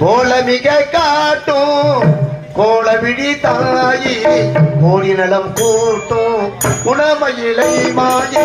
கோலமிக காட்டும் கோலவிழி தாயி கோடி நலம் கூட்டும் குணமயிலை மாயி.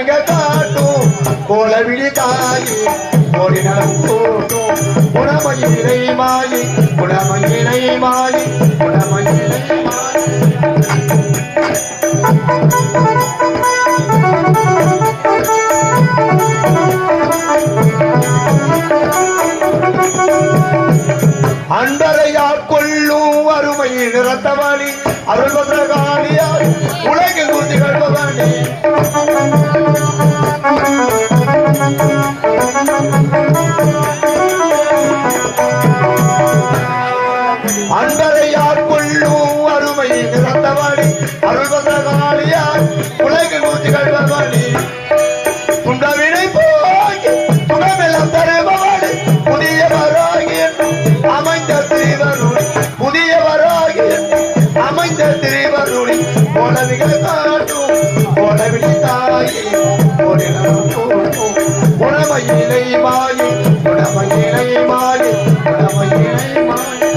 கோலமிக காட்டும் கோலவிழி தாயி கோடி நலம் கூட்டும். குணமயிலை மாயி குணமயிலை மாயி குணமயிலை மாயி அண்டரையால் கொள்ளும் வறுமை நிறத்தவழி அருள்பத்ரகாளியால் உலகில் குதிகள் பவானி அமைந்த திருவருளி புதியவராகி அமைந்த திருவருளி உணவிகள் காட்டும் உணவினை தாயி உணவையினை மாயி உணவையினை மாயி உணவையினை மாயி